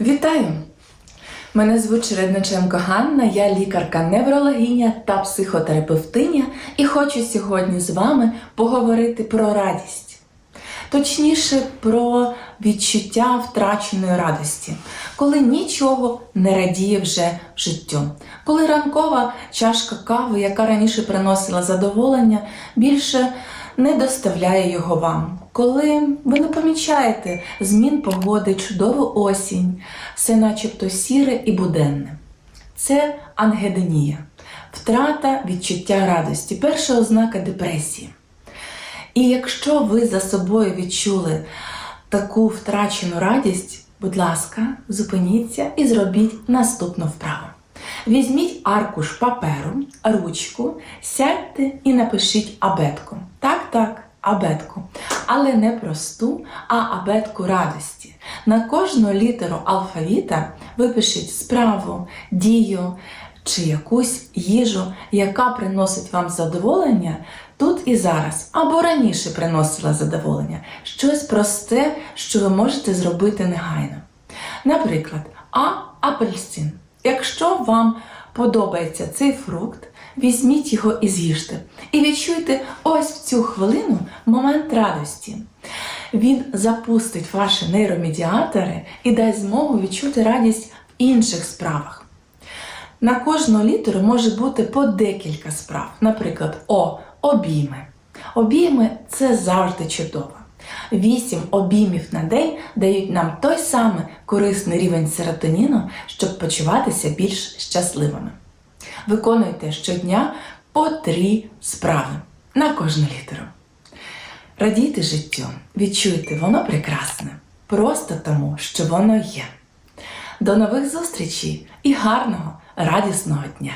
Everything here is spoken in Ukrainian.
Вітаю! Мене звуть Чередниченко Ганна, я лікарка-неврологиня та психотерапевтиня і хочу сьогодні з вами поговорити про радість. Точніше, про відчуття втраченої радості, коли нічого не радіє вже в життю. Коли ранкова чашка кави, яка раніше приносила задоволення, більше не доставляє його вам. Коли ви не помічаєте змін погоди, чудову осінь, все начебто сіре і буденне. Це ангедонія, втрата відчуття радості, перша ознака депресії. І якщо ви за собою відчули таку втрачену радість, будь ласка, зупиніться і зробіть наступну вправу. Візьміть аркуш паперу, ручку, сядьте і напишіть абетку. Так, так, абетку. Але не просту, а абетку радості. На кожну літеру алфавіта випишіть справу, дію чи якусь їжу, яка приносить вам задоволення тут і зараз, або раніше приносила задоволення. Щось просте, що ви можете зробити негайно. Наприклад, А апельсин. Якщо вам подобається цей фрукт, візьміть його і з'їжте. І відчуйте ось в цю хвилину момент радості. Він запустить ваші нейромедіатори і дасть змогу відчути радість в інших справах. На кожну літеру може бути по декілька справ. Наприклад, О обійми. Обійми це завжди чудово. Вісім обіймів на день дають нам той самий корисний рівень серотоніну, щоб почуватися більш щасливими. Виконуйте щодня по три справи на кожну літеру. Радійте життю, відчуйте, воно прекрасне, просто тому, що воно є. До нових зустрічей і гарного, радісного дня!